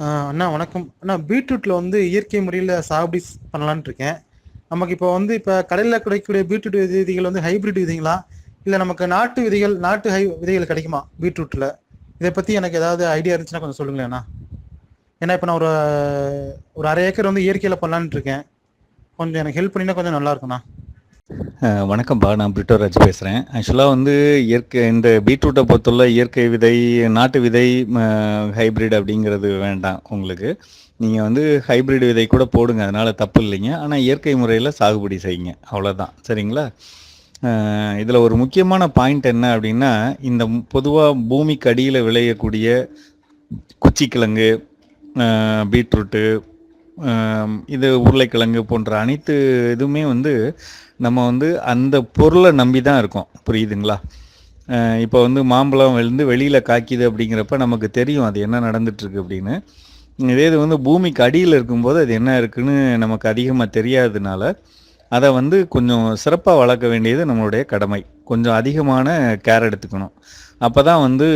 ஆ, அண்ணா வணக்கம். அண்ணா பீட்ரூட்ல வந்து இயற்கை முறையில் சாகுபடி பண்ணலான்னு இருக்கேன். நமக்கு இப்போ வந்து இப்போ கடையில் கிடைக்கக்கூடிய பீட்ரூட் விதைகள் வந்து ஹைபிரிட் விதைங்களா? இல்லை நமக்கு நாட்டு விதைகள் நாட்டு ஹை விதைகள் கிடைக்குமா பீட்ரூட்டில் இதை பற்றி எனக்கு ஏதாவது ஐடியா இருந்துச்சுன்னா கொஞ்சம் சொல்லுங்களேண்ணா ஏன்னா இப்போ நான் ஒரு ஒரு அரை ஏக்கர் வந்து இயற்கையில் பண்ணலான்ட்டு இருக்கேன். கொஞ்சம் எனக்கு ஹெல்ப் பண்ணினா கொஞ்சம் நல்லா இருக்குண்ணா வணக்கம்ப்பா நான் பிரிட்டோராஜ் பேசுகிறேன் ஆக்சுவலாக வந்து இயற்கை இந்த பீட்ரூட்டை பொறுத்துள்ள இயற்கை விதை நாட்டு விதை ஹைபிரிட் அப்படிங்கிறது வேண்டாம் உங்களுக்கு. நீங்கள் வந்து ஹைபிரிட் விதை கூட போடுங்க அதனால் தப்பு இல்லைங்க. ஆனால் இயற்கை முறையில் சாகுபடி செய்யுங்க. அவ்வளோதான் சரிங்களா? இதில் ஒரு முக்கியமான பாயிண்ட் என்ன அப்படின்னா இந்த பொதுவாக பூமிக்கு அடியில் விளையக்கூடிய குச்சிக்கிழங்கு பீட்ரூட்டு இது உருளைக்கிழங்கு போன்ற அனைத்து இதுவுமே வந்து நம்ம வந்து அந்த பொருளை நம்பி தான் இருக்கோம். புரியுதுங்களா? இப்போ வந்து மாம்பழம் விழுந்து வெளியில் காய்க்குது அப்படிங்கிறப்ப நமக்கு தெரியும் அது என்ன நடந்துட்டுருக்கு அப்படின்னு. இதே இது வந்து பூமிக்கு அடியில் இருக்கும்போது அது என்ன இருக்குன்னு நமக்கு அதிகமாக தெரியாததுனால அதை வந்து கொஞ்சம் சிறப்பாக வளர்க்க வேண்டியது நம்மளுடைய கடமை. கொஞ்சம் அதிகமான கேர் எடுத்துக்கணும். அப்போ தான் வந்து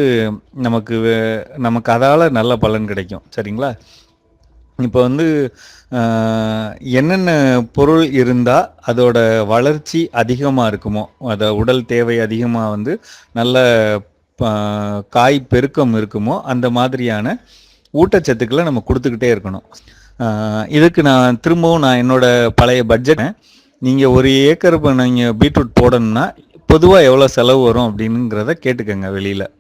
நமக்கு வே- நமக்கு அதால் நல்ல பலன் கிடைக்கும். சரிங்களா? இப்போ வந்து என்னென்ன பொருள் இருந்தால் அதோட வளர்ச்சி அதிகமாக இருக்குமோ அதை உடல் தேவை அதிகமாக வந்து நல்ல ப- காய் பெருக்கம் இருக்குமோ அந்த மாதிரியான ஊட்டச்சத்துக்களை நம்ம கொடுத்துக்கிட்டே இருக்கணும். இதுக்கு நான் திரும்பவும் நான் என்னோட பழைய பட்ஜெட்டை நீங்கள் ஒரு ஏக்கர் நீங்கள் பீட்ரூட் போடணும்னா பொதுவாக எவ்வளோ செலவு வரும் அப்படிங்கிறத கேட்டுக்கோங்க வெளியில்.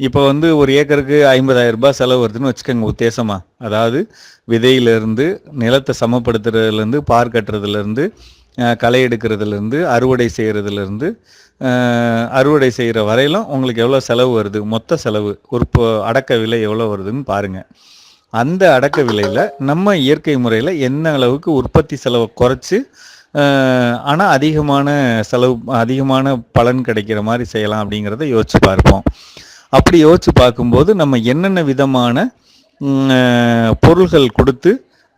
இப்போ வந்து ஒரு ஏக்கருக்கு ஐம்பதாயிரம் ரூபாய் செலவு வருதுன்னு வச்சுக்கோங்க உத்தேசமா. அதாவது விதையிலேருந்து நிலத்தை சமப்படுத்துறதுலேருந்து பார் கட்டுறதுலேருந்து களை எடுக்கிறதுலேருந்து அறுவடை செய்கிறதுலேருந்து அறுவடை செய்கிற வரையிலும் உங்களுக்கு எவ்வளோ செலவு வருது? மொத்த செலவு ஒரு அடக்க விலை எவ்வளோ வருதுன்னு பாருங்கள் அந்த அடக்க விலையில் நம்ம இயற்கை முறையில் என்ன அளவுக்கு உற்பத்தி செலவை குறைச்சி ஆனால் அதிகமான செலவு அதிகமான பலன் கிடைக்கிற மாதிரி செய்யலாம் அப்படிங்கிறத யோசிச்சு பார்ப்போம். அப்படி யோசிச்சு பார்க்கும்போது நம்ம என்னென்ன விதமான பொருள்கள் கொடுத்து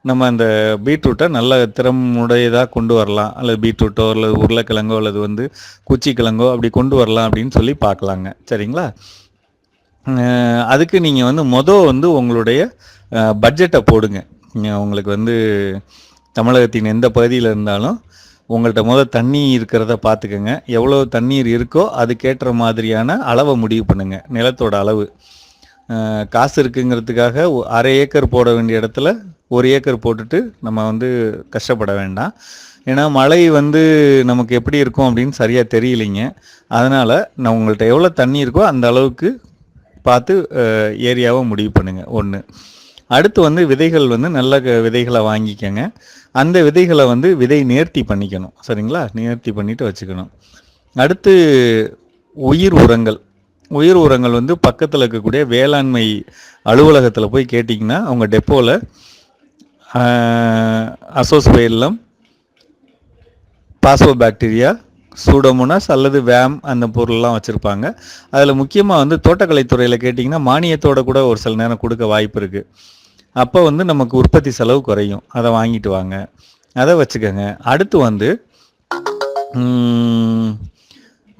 நம்ம அந்த பீட்ரூட்டை நல்ல திறமுடையதாக கொண்டு வரலாம். அல்லது பீட்ரூட்டோ அல்லது உருளைக்கிழங்கோ அல்லது வந்து குச்சிக்கிழங்கோ அப்படி கொண்டு வரலாம் அப்படின்னு சொல்லி பார்க்கலாங்க. சரிங்களா? அதுக்கு நீங்கள் வந்து மொதல் வந்து உங்களுடைய பட்ஜெட்டை போடுங்க. உங்களுக்கு வந்து தமிழகத்தின் எந்த பகுதியில் இருந்தாலும் உங்கள்கிட்ட முதல் தண்ணி இருக்கிறத பார்த்துக்கோங்க எவ்வளோ தண்ணீர் இருக்கோ அதுக்கேற்ற மாதிரியான அளவை முடிவு பண்ணுங்கள் நிலத்தோட அளவு. காசு இருக்குங்கிறதுக்காக ஒ- அரை ஏக்கர் போட வேண்டிய இடத்துல ஒரு ஏக்கர் போட்டுட்டு நம்ம வந்து கஷ்டப்பட வேண்டாம். ஏன்னா மழை வந்து நமக்கு எப்படி இருக்கும் அப்படின்னு சரியாக தெரியலைங்க. அதனால் நான் உங்கள்கிட்ட எவ்வளோ தண்ணி இருக்கோ அந்த அளவுக்கு பார்த்து ஏரியாவை முடிவு பண்ணுங்க. ஒன்று அடுத்து வந்து விதைகள் வந்து நல்ல க- விதைகளை வாங்கிக்கோங்க. அந்த விதைகளை வந்து விதை நேர்த்தி பண்ணிக்கணும். சரிங்களா? நேர்த்தி பண்ணிட்டு வச்சுக்கணும். அடுத்து உயிர் உரங்கள். உயிர் உரங்கள் வந்து பக்கத்தில் இருக்கக்கூடிய வேளாண்மை அலுவலகத்தில் போய் கேட்டிங்கன்னா அவங்க டெப்போவில் அசோஸ்பைலம் பாசோ பாக்டீரியா சூடோமோனாஸ் அல்லது வேம் அந்த பொருள்லாம் வச்சுருப்பாங்க. அதில் முக்கியமாக வந்து தோட்டக்கலைத்துறையில் கேட்டிங்கன்னா மானியத்தோட கூட ஒரு சில நேரம் கொடுக்க வாய்ப்பு இருக்குது அப்போ வந்து நமக்கு உற்பத்தி செலவு குறையும். அதை வாங்கிட்டு வாங்க. அதை வச்சுக்கோங்க. அடுத்து வந்து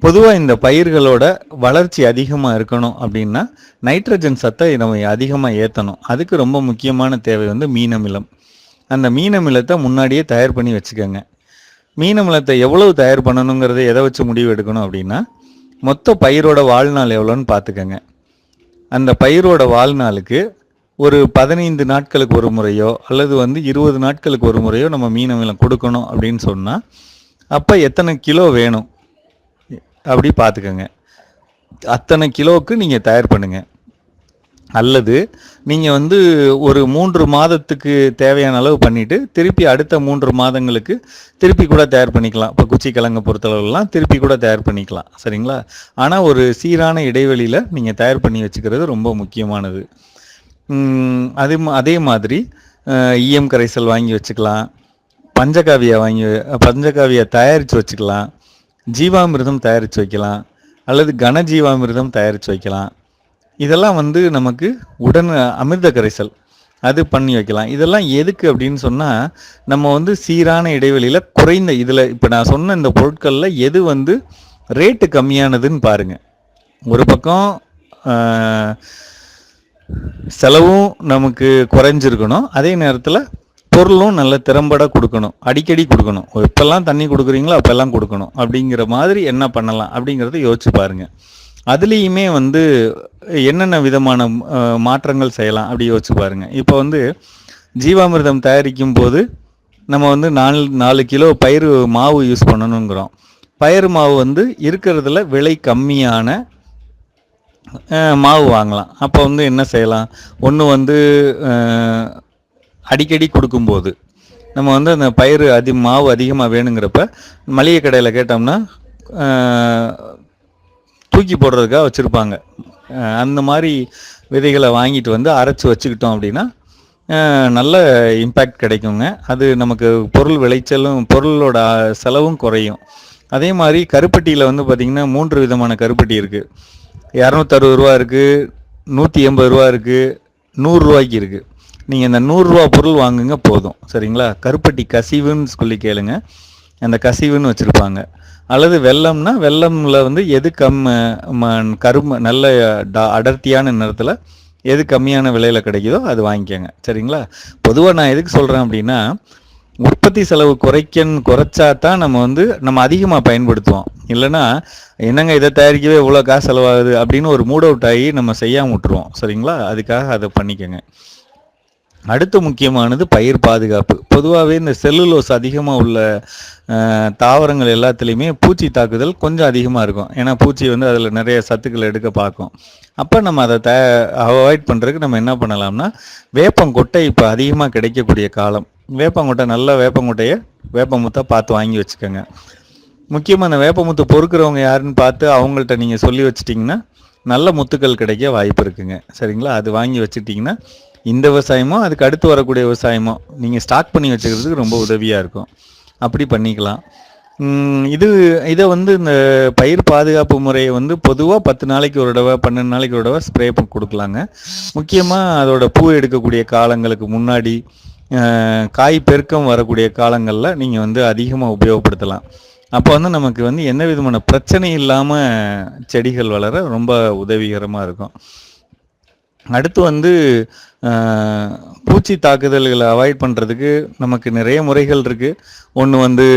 பொதுவாக இந்த பயிர்களோட வளர்ச்சி அதிகமாக இருக்கணும் அப்படின்னா நைட்ரஜன் சத்தை நம்ம அதிகமாக ஏற்றணும் அதுக்கு ரொம்ப முக்கியமான தேவை வந்து மீனமிலம். அந்த மீனமிலத்தை முன்னாடியே தயார் பண்ணி வச்சுக்கோங்க. மீனமிலத்தை எவ்வளவு தயார் பண்ணணுங்கிறத எதை வச்சு முடிவு எடுக்கணும் அப்படின்னா மொத்த பயிரோட வாழ்நாள் எவ்வளோன்னு பார்த்துக்கோங்க. அந்த பயிரோட வாழ்நாளுக்கு ஒரு பதினைந்து நாட்களுக்கு ஒரு முறையோ அல்லது வந்து இருபது நாட்களுக்கு ஒரு முறையோ நம்ம மீன் அமிலம் கொடுக்கணும் அப்படின்னு சொன்னால் அப்போ எத்தனை கிலோ வேணும்? அப்படி பார்த்துக்கோங்க. அத்தனை கிலோவுக்கு நீங்கள் தயார் பண்ணுங்கள் அல்லது நீங்கள் வந்து ஒரு மூன்று மாதத்துக்கு தேவையான அளவு பண்ணிவிட்டு திருப்பி அடுத்த மூன்று மாதங்களுக்கு திருப்பி கூட தயார் பண்ணிக்கலாம். இப்போ குச்சி கிழங்கு பொறுத்தளவுலாம் திருப்பி கூட தயார் பண்ணிக்கலாம். சரிங்களா? ஆனால் ஒரு சீரான இடைவெளியில் நீங்கள் தயார் பண்ணி வச்சுக்கிறது ரொம்ப முக்கியமானது. அது அதே மா- அதே மாதிரி ஈயம் கரைசல் வாங்கி வச்சுக்கலாம். பஞ்சகாவியா வாங்கி பஞ்சகாவியா தயாரித்து வச்சுக்கலாம். ஜீவாமிர்தம் தயாரித்து வைக்கலாம். அல்லது கனஜீவாமிரதம் தயாரித்து வைக்கலாம். இதெல்லாம் வந்து நமக்கு உடன் அமிர்த கரைசல். அது பண்ணி வைக்கலாம். இதெல்லாம் எதுக்கு அப்படின்னு சொன்னால் நம்ம வந்து சீரான இடைவெளியில் குறைந்த இதில் இப்போ நான் சொன்ன இந்த பொருட்களில் எது வந்து ரேட்டு கம்மியானதுன்னு பாருங்கள் ஒரு பக்கம் செலவும் நமக்கு குறைஞ்சிருக்கணும். அதே நேரத்தில் பொருளும் நல்ல திறம்பட கொடுக்கணும். அடிக்கடி கொடுக்கணும். எப்பெல்லாம் தண்ணி கொடுக்குறீங்களோ? அப்போல்லாம் கொடுக்கணும். அப்படிங்கிற மாதிரி என்ன பண்ணலாம் அப்படிங்கிறத யோசிச்சு பாருங்கள் அதுலேயுமே வந்து என்னென்ன விதமான மாற்றங்கள் செய்யலாம் அப்படி யோசிச்சு பாருங்க. இப்போ வந்து ஜீவாமிர்தம் தயாரிக்கும் போது நம்ம வந்து நாலு நாலு கிலோ பயிர் மாவு யூஸ் பண்ணணுங்கிறோம். பயிர் மாவு வந்து இருக்கிறதுல விலை கம்மியான மாவு வாங்கலாம். அப்போ வந்து என்ன செய்யலாம்? ஒன்று வந்து அடிக்கடி கொடுக்கும்போது நம்ம வந்து அந்த பயிர் அதி மாவு அதிகமாக வேணுங்கிறப்ப மளிகை கடையில் கேட்டோம்னா தூக்கி போடுறதுக்காக வச்சுருப்பாங்க. அந்த மாதிரி விதைகளை வாங்கிட்டு வந்து அரைச்சி வச்சுக்கிட்டோம் அப்படின்னா நல்ல இம்பேக்ட் கிடைக்குங்க. அது நமக்கு பொருள் விளைச்சலும் பொருளோட செலவும் குறையும். அதே மாதிரி கருப்பட்டியில் வந்து பார்த்திங்கன்னா மூன்று விதமான கருப்பட்டி இருக்குது இரநூத்தறுபது ரூபா இருக்குது நூற்றி எண்பது ரூபா இருக்குது நூறுரூவாய்க்கு இருக்குது நீங்கள் இந்த நூறுரூவா பொருள் வாங்குங்க போதும். சரிங்களா? கருப்பட்டி கசிவுன்னு சொல்லி கேளுங்க. அந்த கசிவுன்னு வச்சுருப்பாங்க. அல்லது வெள்ளம்னா வெள்ளம்ல வந்து எது கம் ம- நல்ல அடர்த்தியான நிறத்தில் எது கம்மியான விலையில் கிடைக்குதோ அது வாங்கிக்கோங்க. சரிங்களா? பொதுவாக நான் எதுக்கு சொல்கிறேன் அப்படின்னா உற்பத்தி செலவு குறைக்கன்னு குறைச்சா தான் நம்ம வந்து நம்ம அதிகமாக பயன்படுத்துவோம். இல்லைன்னா என்னங்க இதை தயாரிக்கவே இவ்வளோ காசு செலவாகுது அப்படின்னு ஒரு மூட் அவுட் ஆகி நம்ம செய்யாம விட்டுருவோம். சரிங்களா? அதுக்காக அதை பண்ணிக்கோங்க. அடுத்து முக்கியமானது பயிர் பாதுகாப்பு. பொதுவாகவே இந்த செல்லுலோஸ் அதிகமாக உள்ள தாவரங்கள் எல்லாத்துலேயுமே பூச்சி தாக்குதல் கொஞ்சம் அதிகமாக இருக்கும். ஏன்னா பூச்சி வந்து அதில் நிறைய சத்துக்கள் எடுக்க பார்க்கும். அப்போ நம்ம அதை த அவாய்ட் பண்ணுறதுக்கு நம்ம என்ன பண்ணலாம்னா வேப்பங்கொட்டை இப்போ அதிகமாக கிடைக்கக்கூடிய காலம். வேப்பங்கொட்டை நல்ல வேப்பங்கொட்டையை வேப்பமுத்தை பார்த்து வாங்கி வச்சுக்கோங்க. முக்கியமாக அந்த வேப்பமுத்து பொறுக்கிறவங்க யாருன்னு பார்த்து அவங்கள்ட்ட நீங்கள் சொல்லி வச்சிட்டிங்கன்னா நல்ல முத்துக்கள் கிடைக்க வாய்ப்பு இருக்குங்க. சரிங்களா? அது வாங்கி வச்சுட்டிங்கன்னா இந்த விவசாயமோ அதுக்கு அடுத்து வரக்கூடிய விவசாயமோ நீங்கள் ஸ்டாக் பண்ணி வச்சுக்கிறதுக்கு ரொம்ப உதவியாக இருக்கும். அப்படி பண்ணிக்கலாம். இது இதை வந்து இந்த பயிர் பாதுகாப்பு முறையை வந்து பொதுவாக பத்து நாளைக்கு ஒரு தடவை பன்னெண்டு நாளைக்கு ஒரு தடவை ஸ்ப்ரே கொடுக்கலாங்க. முக்கியமாக அதோட பூ எடுக்கக்கூடிய காலங்களுக்கு முன்னாடி காய் பெருக்கம் வரக்கூடிய காலங்களில் நீங்கள் வந்து அதிகமாக உபயோகப்படுத்தலாம். அப்போ வந்து நமக்கு வந்து எந்த விதமான பிரச்சனை இல்லாமல் செடிகள் வளர ரொம்ப உதவிகரமாக இருக்கும். அடுத்து வந்து பூச்சி தாக்குதல்களை அவாய்ட் பண்ணுறதுக்கு நமக்கு நிறைய முறைகள் இருக்குது ஒன்று வந்து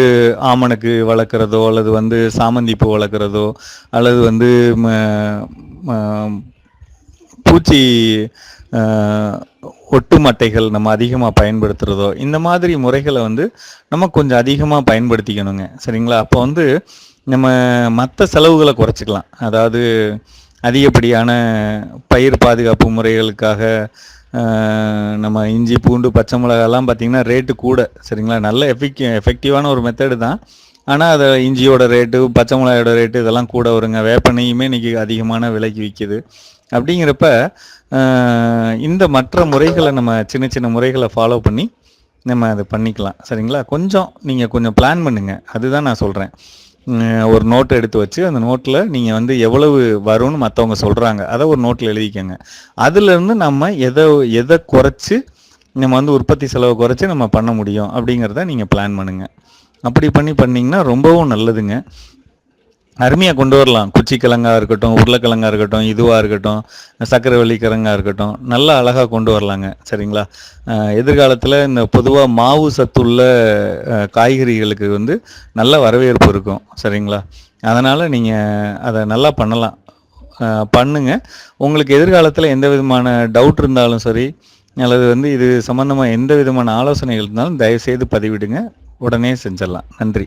ஆமணக்கு வளர்க்குறதோ அல்லது வந்து சாமந்தி பூ வளர்க்குறதோ அல்லது வந்து ம- பூச்சி ஒட்டு மட்டைகள் நம்ம அதிகமாக பயன்படுத்துகிறதோ இந்த மாதிரி முறைகளை வந்து நம்ம கொஞ்சம் அதிகமாக பயன்படுத்திக்கணுங்க. சரிங்களா? அப்போ வந்து நம்ம மற்ற செலவுகளை குறைச்சிக்கலாம். அதாவது அதிகப்படியான பயிர் பாதுகாப்பு முறைகளுக்காக நம்ம இஞ்சி பூண்டு பச்சை மிளகாலாம் பார்த்திங்கன்னா ரேட்டு கூட சரிங்களா? நல்ல எஃபெக்ட் எஃபெக்டிவான ஒரு மெத்தடு தான். ஆனால் அதை இஞ்சியோட ரேட்டு பச்சை மிளகாயோட ரேட்டு இதெல்லாம் கூட வருங்க. வேப்பெண்ணையுமே இன்றைக்கி அதிகமான விலைக்கு விற்கிது அப்படிங்கிறப்ப இந்த மற்ற முறைகளை நம்ம சின்ன சின்ன முறைகளை ஃபாலோ பண்ணி நம்ம அதை பண்ணிக்கலாம். சரிங்களா? கொஞ்சம் நீங்கள் கொஞ்சம் பிளான் பண்ணுங்கள் அதுதான் நான் சொல்கிறேன் ஒரு நோட்டை எடுத்து வச்சு அந்த நோட்டில் நீங்கள் வந்து எவ்வளவு வரும்னு மற்றவங்க சொல்கிறாங்க அதை ஒரு நோட்டில் எழுதிக்கங்க. அதுலேருந்து நம்ம எதை எதை குறைச்சி நம்ம வந்து உற்பத்தி செலவை குறைச்சி நம்ம பண்ண முடியும் அப்படிங்கிறத நீங்கள் பிளான் பண்ணுங்கள் அப்படி பண்ணி பண்ணிங்கன்னா ரொம்பவும் நல்லதுங்க. அருமையாக கொண்டு வரலாம். குச்சிக்கிழங்காக இருக்கட்டும் உருளைக்கிழங்காக இருக்கட்டும் இதுவாக இருக்கட்டும் சக்கரவள்ளி கிழங்காக இருக்கட்டும் நல்லா அழகாக கொண்டு வரலாங்க. சரிங்களா? எதிர்காலத்தில் இந்த பொதுவாக மாவு சத்துள்ள காய்கறிகளுக்கு வந்து நல்ல வரவேற்பு இருக்கும். சரிங்களா? அதனால் நீங்கள் அதை நல்லா பண்ணலாம். பண்ணுங்க. உங்களுக்கு எதிர்காலத்தில் எந்த விதமான டவுட் இருந்தாலும் சரி அல்லது வந்து இது சம்மந்தமாக எந்த விதமான ஆலோசனைகள் இருந்தாலும் தயவுசெய்து பதிவிடுங்க. உடனே செஞ்சிடலாம். நன்றி.